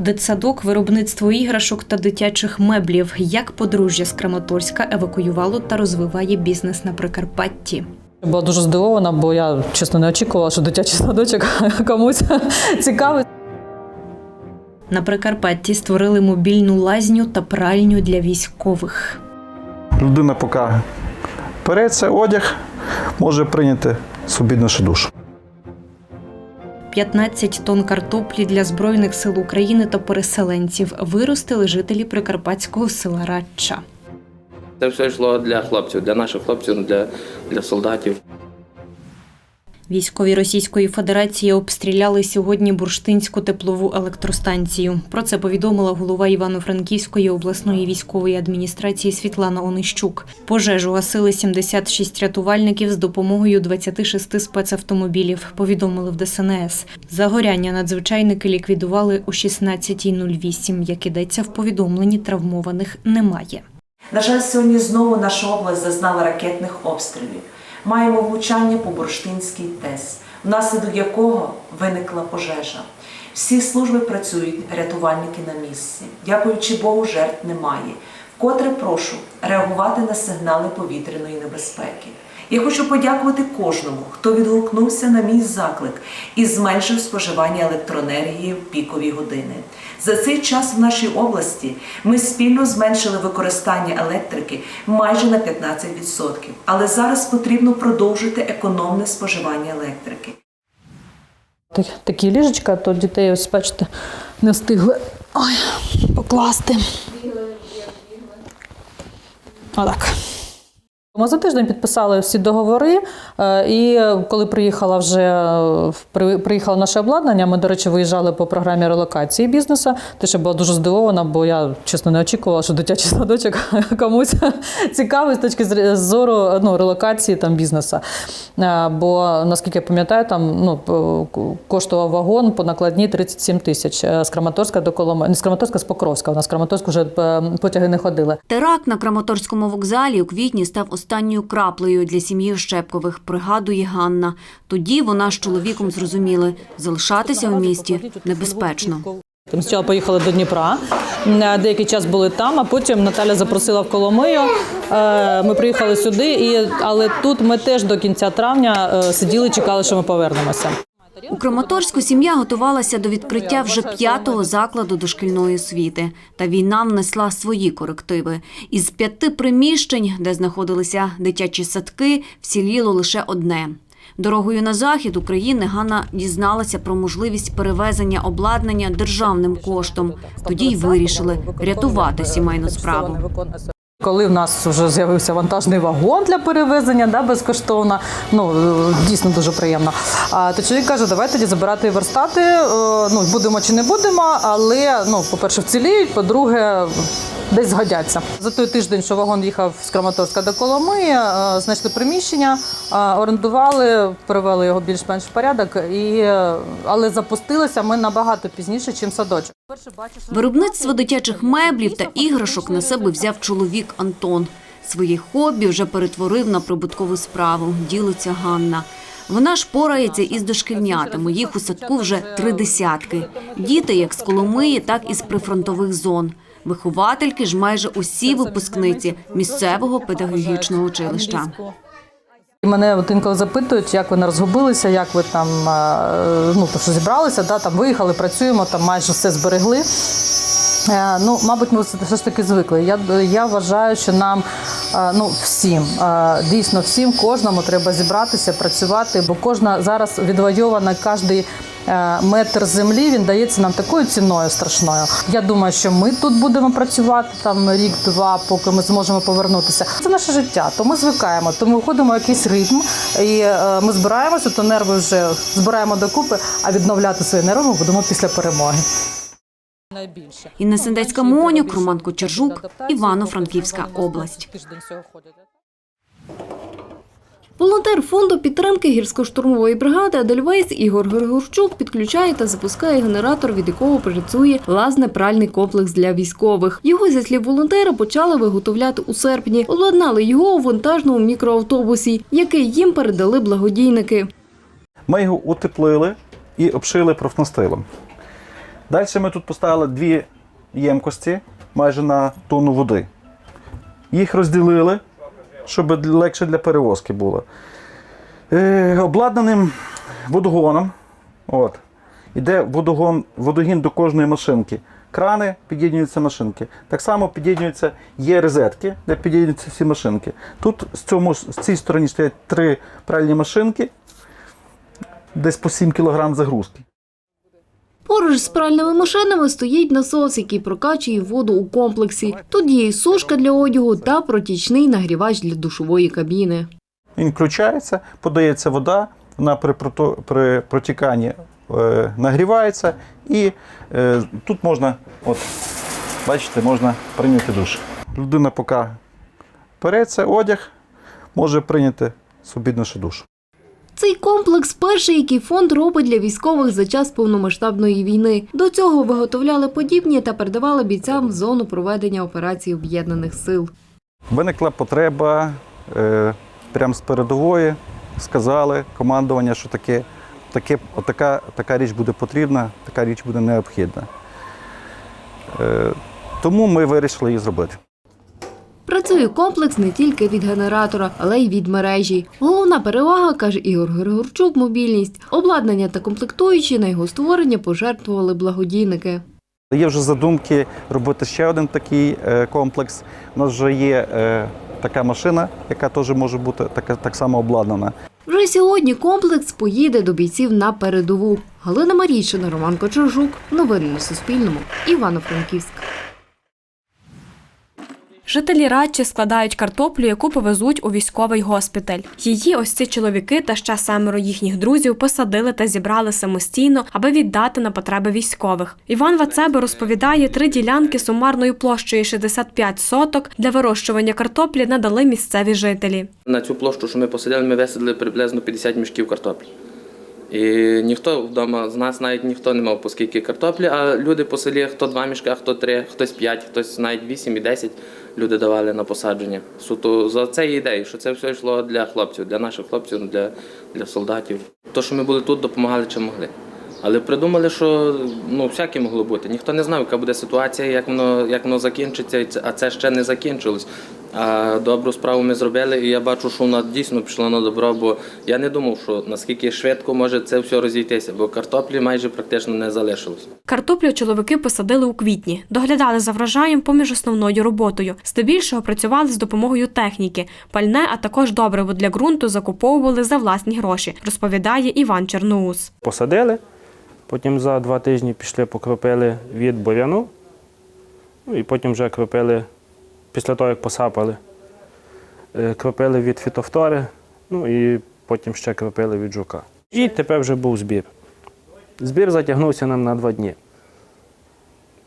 Дитсадок, виробництво іграшок та дитячих меблів. Як подружжя з Краматорська евакуювало та розвиває бізнес на Прикарпатті. Була дуже здивована, бо я чесно не очікувала, що дитячий садочок комусь цікавий. На Прикарпатті створили мобільну лазню та пральню для військових. Людина, поки переться одяг, може прийняти собі душу. 15 тонн картоплі для Збройних сил України та переселенців виростили жителі прикарпатського села Радча. Це все йшло для хлопців, для наших хлопців, для, для солдатів. Військові Російської Федерації обстріляли сьогодні бурштинську теплову електростанцію. Про це повідомила голова Івано-Франківської обласної військової адміністрації Світлана Онищук. Пожежу гасили 76 рятувальників з допомогою 26 спецавтомобілів. Повідомили в ДСНС. Загоряння надзвичайники ліквідували о 16.08. Як ідеться в повідомленні, травмованих немає. На жаль, сьогодні знову наша область зазнала ракетних обстрілів. Маємо влучання по Бурштинській ТЕС, внаслідок якого виникла пожежа. Всі служби працюють, рятувальники на місці. Дякуючи Богу, жертв немає. Вкотре прошу реагувати на сигнали повітряної небезпеки. Я хочу подякувати кожному, хто відгукнувся на мій заклик і зменшив споживання електроенергії в пікові години. За цей час в нашій області ми спільно зменшили використання електрики майже на 15%. Але зараз потрібно продовжити економне споживання електрики. Так- Такі ліжечка, то дітей, ось бачите, не встигли ой, покласти. Отак. Ми за тиждень підписали всі договори, е, і коли приїхала вже е, приїхало наше обладнання, ми, до речі, виїжджали по програмі релокації бізнесу. Теж я була дуже здивована, бо я чесно не очікувала, що дитячий садочок комусь цікавий з точки зору ну, релокації там бізнесу. Е, Бо наскільки я пам'ятаю, там ну коштував вагон по накладні 37 тисяч з Краматорська до Коломи. Не з Краматорська, з Покровська. У нас з Краматорська вже потяги не ходили. Теракт на Краматорському вокзалі у квітні став останньою краплею для сім'ї Щепкових, пригадує Ганна. Тоді вона з чоловіком зрозуміли, залишатися в місті небезпечно. Там спочатку поїхали до Дніпра, е, деякий час були там, а потім Наталя запросила в Коломию. Е, Ми приїхали сюди, але тут ми теж до кінця травня е, сиділи, чекали, що ми повернемося. У Краматорську сім'я готувалася до відкриття вже п'ятого закладу дошкільної освіти. Та війна внесла свої корективи. Із п'яти приміщень, де знаходилися дитячі садки, вціліло лише одне. Дорогою на захід України Ганна дізналася про можливість перевезення обладнання державним коштом. Тоді й вирішили рятувати сімейну справу. Коли в нас вже з'явився вантажний вагон для перевезення, да, безкоштовно, ну дійсно дуже приємно. А то чоловік каже, давай тоді забирати верстати. е, Ну будемо чи не будемо, але ну, по-перше, вціліють, по-друге, десь згодяться. За той тиждень, що вагон їхав з Краматорська до Коломиї, е, знайшли приміщення, е, орендували, привели його більш-менш в порядок, і, е, але запустилися ми набагато пізніше, ніж садочок. Виробництво дитячих меблів та іграшок на себе взяв чоловік Антон. Своє хобі вже перетворив на прибуткову справу, ділиться Ганна. Вона ж порається із дошкільнятами. Їх у садку вже три десятки. Діти як з Коломиї, так і з прифронтових зон. Виховательки ж майже усі випускниці місцевого педагогічного училища. І Мене от інколи запитують, як ви не розгубилися, як ви там ну, то що зібралися, да, там виїхали, працюємо, там майже все зберегли. Е, Ну, мабуть, ми все ж таки звикли. Я, я вважаю, що нам е, ну, всім, е, дійсно всім, кожному треба зібратися, працювати, бо кожна зараз відвойована кожний е, метр землі він дається нам такою ціною страшною. Я думаю, що ми тут будемо працювати там рік-два, поки ми зможемо повернутися. Це наше життя, то ми звикаємо, то ми входимо в якийсь ритм, і е, ми збираємося, то нерви вже збираємо докупи, а відновляти свої нерви ми будемо після перемоги. Інна Сендецька Монюк, Роман Кочержук, Івано-Франківська область. Волонтер фонду підтримки гірсько-штурмової бригади Адельвейс Ігор Григорчук підключає та запускає генератор, від якого працює лазне-пральний комплекс для військових. Його, зі слів волонтера, почали виготовляти у серпні. Обладнали його у вантажному мікроавтобусі, який їм передали благодійники. Ми його утеплили і обшили профнастилом. Далі ми тут поставили дві ємкості майже на тонну води. Їх розділили, щоб легше для перевозки було. Е, обладнаним водогоном. От. Іде водогон, водогін до кожної машинки. Крани під'єднуються машинки. Так само під'єднуються, є розетки, де під'єднуються всі машинки. Тут з, цьому, з цій стороні стоять три пральні машинки, десь по 7 кг загрузки. Поруч з пральними машинами стоїть насос, який прокачує воду у комплексі. Тут є і сушка для одягу та протічний нагрівач для душової кабіни. Він включається, подається вода, вона при, протіканні е, нагрівається, і е, тут можна, от, бачите, можна прийняти душ. Людина, поки переться одяг, може прийняти собі наш душ. Цей комплекс перший, який фонд робить для військових за час повномасштабної війни. До цього виготовляли подібні та передавали бійцям в зону проведення операцій об'єднаних сил. Виникла потреба е, прямо з передової, сказали командування, що таке, таке, отака, така річ буде потрібна, така річ буде необхідна. Е, тому ми вирішили її зробити. Працює комплекс не тільки від генератора, але й від мережі. Головна перевага, каже Ігор Григорчук, мобільність. Обладнання та комплектуючі на його створення пожертвували благодійники. Є вже задумки робити ще один такий е, комплекс. У нас вже є е, така машина, яка теж може бути така, так само обладнана. Вже сьогодні комплекс поїде до бійців на передову. Галина Марійшина, Роман Кочержук. Новини на Суспільному. Івано-Франківськ. Жителі Радчі складають картоплю, яку повезуть у військовий госпіталь. Її ось ці чоловіки та ще семеро їхніх друзів посадили та зібрали самостійно, аби віддати на потреби військових. Іван Вацебе розповідає, три ділянки сумарною площею 65 соток для вирощування картоплі надали місцеві жителі. На цю площу, що ми посадили, ми висадили приблизно 50 мішків картоплі. І ніхто вдома з нас навіть ніхто не мав по скільки картоплі, а люди по селі хто два мішка, хто три, хтось п'ять, хтось навіть вісім і десять люди давали на посадження. Суто за цією ідеєю, що це все йшло для хлопців, для наших хлопців, для, для солдатів. То, що ми були тут, допомагали чим могли. Але придумали, що ну, всяке могло бути. Ніхто не знав, яка буде ситуація, як воно, як воно закінчиться, а це ще не закінчилось. А добру справу ми зробили, і я бачу, що вона дійсно пішла на добро, бо я не думав, що наскільки швидко може це все розійтися, бо картоплі майже практично не залишилось. Картоплю чоловіки посадили у квітні, доглядали за врожаєм поміж основною роботою. Здебільшого працювали з допомогою техніки, пальне, а також добриво для ґрунту закуповували за власні гроші, розповідає Іван Черноус. посадили, потім за два тижні пішли, покропили від буряну, ну і потім вже кропили, після того, як посапали, е, кропили від фітофтори, ну і потім ще кропили від жука. І тепер вже був збір. Збір затягнувся нам на два дні.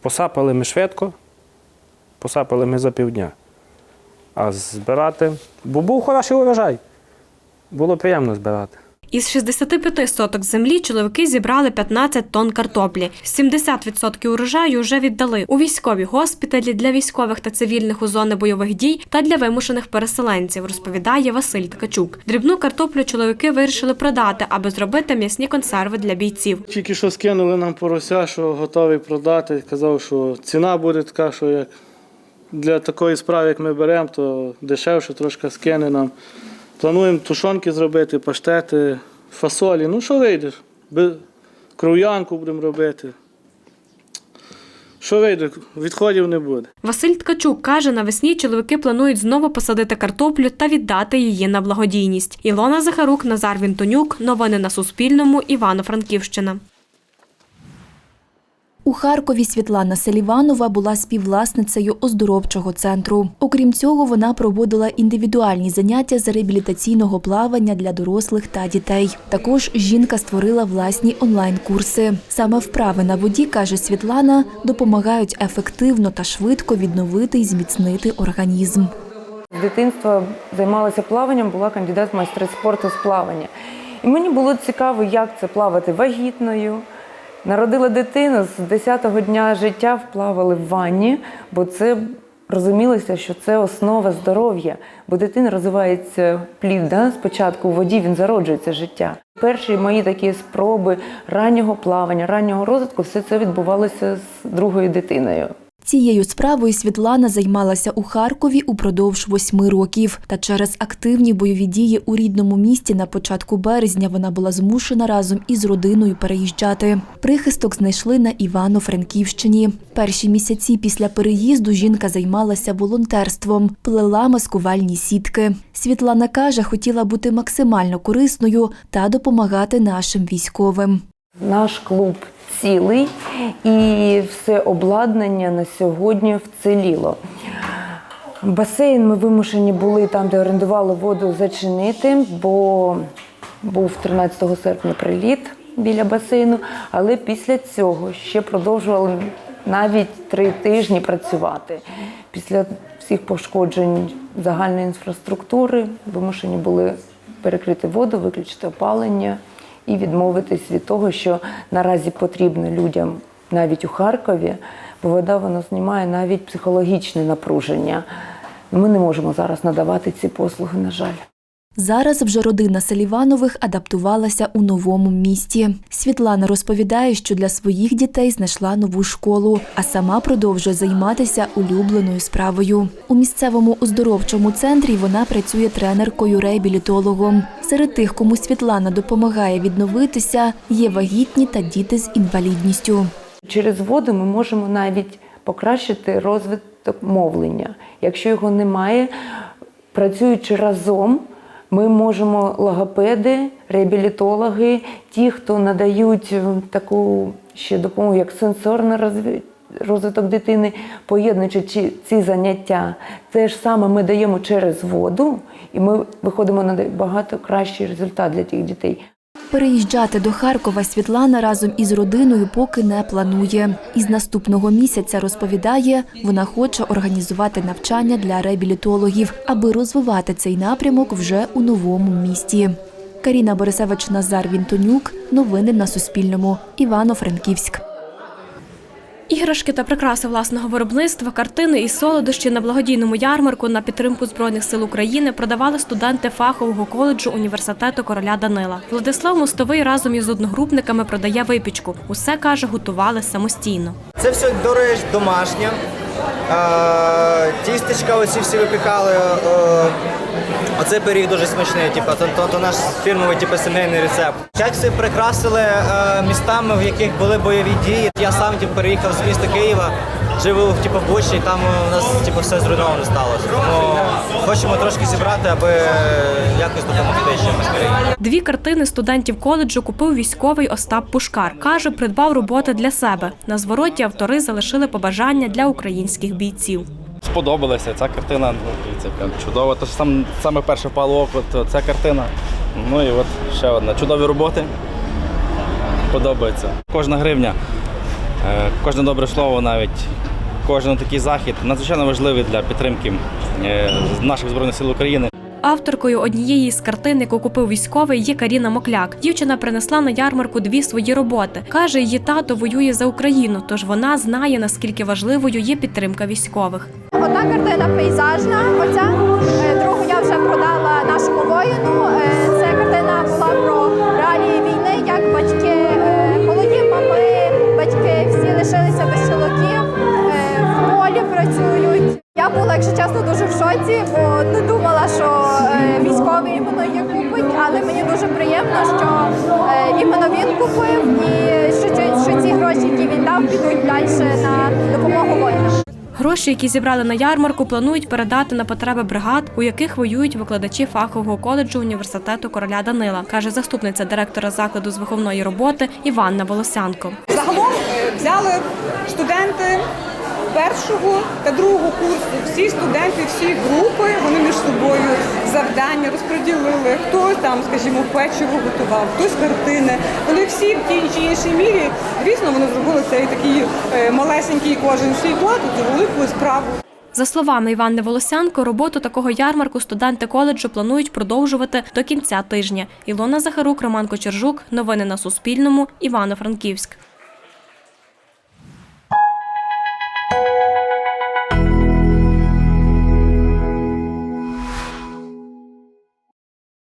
Посапали ми швидко, посапали ми за півдня. А збирати, бо був хороший урожай. Було приємно збирати. Із 65 соток землі чоловіки зібрали 15 тонн картоплі. 70% урожаю вже віддали у військові госпіталі для військових та цивільних у зони бойових дій та для вимушених переселенців, розповідає Василь Ткачук. Дрібну картоплю чоловіки вирішили продати, аби зробити м'ясні консерви для бійців. Тільки що скинули нам порося, що готові продати. Казав, що ціна буде така, що як для такої справи, як ми беремо, то дешевше трошки скине нам. Плануємо тушонки зробити, паштети, фасолі. Ну що вийде? Кров'янку будемо робити. Що вийде? Відходів не буде. Василь Ткачук каже, навесні чоловіки планують знову посадити картоплю та віддати її на благодійність. Ілона Захарук, Назар Вінтонюк. Новини на Суспільному. Івано-Франківщина. У Харкові Світлана Селіванова була співвласницею оздоровчого центру. Окрім цього, вона проводила індивідуальні заняття з реабілітаційного плавання для дорослих та дітей. Також жінка створила власні онлайн-курси. Саме вправи на воді, каже Світлана, допомагають ефективно та швидко відновити і зміцнити організм. З дитинства займалася плаванням, була кандидат в спорту з плавання. І мені було цікаво, як це плавати вагітною. Народила дитину з 10-го дня життя вплавали в ванні, бо це розумілося, що це основа здоров'я, бо дитина розвивається плід. Да? Спочатку в воді він зароджується життя. Перші мої такі спроби раннього плавання, раннього розвитку, все це відбувалося з другою дитиною. Цією справою Світлана займалася у Харкові упродовж восьми років. Та через активні бойові дії у рідному місті на початку березня вона була змушена разом із родиною переїжджати. Прихисток знайшли на Івано-Франківщині. Перші місяці після переїзду жінка займалася волонтерством, плела маскувальні сітки. Світлана каже, хотіла бути максимально корисною та допомагати нашим військовим. Наш клуб цілий і все обладнання на сьогодні вціліло. Басейн ми вимушені були там, де орендували воду, зачинити, бо був 13 серпня приліт біля басейну, але після цього ще продовжували навіть три тижні працювати. Після всіх пошкоджень загальної інфраструктури вимушені були перекрити воду, виключити опалення і відмовитись від того, що наразі потрібно людям навіть у Харкові, бо вода вона знімає навіть психологічне напруження. Ми не можемо зараз надавати ці послуги, на жаль. Зараз вже родина Селіванових адаптувалася у новому місті. Світлана розповідає, що для своїх дітей знайшла нову школу, а сама продовжує займатися улюбленою справою. У місцевому оздоровчому центрі вона працює тренеркою-реабілітологом. Серед тих, кому Світлана допомагає відновитися, є вагітні та діти з інвалідністю. Через воду ми можемо навіть покращити розвиток мовлення. Якщо його немає, працюючи разом, ми можемо логопеди, реабілітологи, ті, хто надають е, таку ще допомогу, як сенсорний розвиток. Дитини, поєднуючи ці заняття, те ж саме ми даємо через воду, і ми виходимо на багато кращий результат для тих дітей. Переїжджати до Харкова Світлана разом із родиною поки не планує. Із наступного місяця розповідає, вона хоче організувати навчання для реабілітологів, аби розвивати цей напрямок вже у новому місті. Каріна Борисевич Назар Вінтонюк. Новини на Суспільному. Івано-Франківськ. Іграшки та прикраси власного виробництва, картини і солодощі на благодійному ярмарку на підтримку Збройних сил України продавали студенти фахового коледжу університету короля Данила. Владислав Мостовий разом із одногрупниками продає випічку. Усе каже, готували самостійно. Це все, до речі, домашнє. Тістечка оці всі випікали. е, Оцей пиріг дуже смачний, типу, то, то, то наш фірмовий типу, сімейний рецепт. Всі прикрасили е, містами, в яких були бойові дії. Я сам типу, переїхав з міста Києва, живу типу, в Бучі, і там у нас типу, все зруйновано сталося. Тому хочемо трошки зібрати, аби якось допомогти чимось. Дві картини студентів коледжу купив військовий Остап Пушкар. Каже, придбав роботи для себе. На звороті автори залишили побажання для українських бійців. сподобалася. Ця картина прям чудова. Тож сам саме перше впало око, то ця картина. Ну і от ще одна. Чудові роботи. Подобається. Кожна гривня, кожне добре слово навіть. Кожен такий захід надзвичайно важливий для підтримки е, наших збройних сил України. Авторкою однієї з картин, яку купив військовий, є Каріна Мокляк. Дівчина принесла на ярмарку дві свої роботи. Каже, її тато воює за Україну, тож вона знає, наскільки важливою є підтримка військових. Одна картина пейзажна, оця Е, другу я вже продала нашому воїну. Якщо чесно, дуже в шоці, бо не думала, що е, військовий іменно її купить, але мені дуже приємно, що е, іменно він купив і що ці- що ці гроші, які він дав, підуть далі на допомогу воїнам. Гроші, які зібрали на ярмарку, планують передати на потреби бригад, у яких воюють викладачі фахового коледжу університету короля Данила, каже заступниця директора закладу з виховної роботи Іванна Волосянко. Загалом взяли студенти першого та другого курсу. Всі студенти, всі групи, вони між собою завдання розподілили. Хтось там, скажімо, печиво готував, хтось картини. Вони всі в тій чи іншій мірі, звісно, вони зробили цей такий е, малесенький кожен свій вклад у велику справу. За словами Іванни Волосянко, роботу такого ярмарку студенти коледжу планують продовжувати до кінця тижня. Ілона Захарук, Роман Кочержук. Новини на Суспільному. Івано-Франківськ.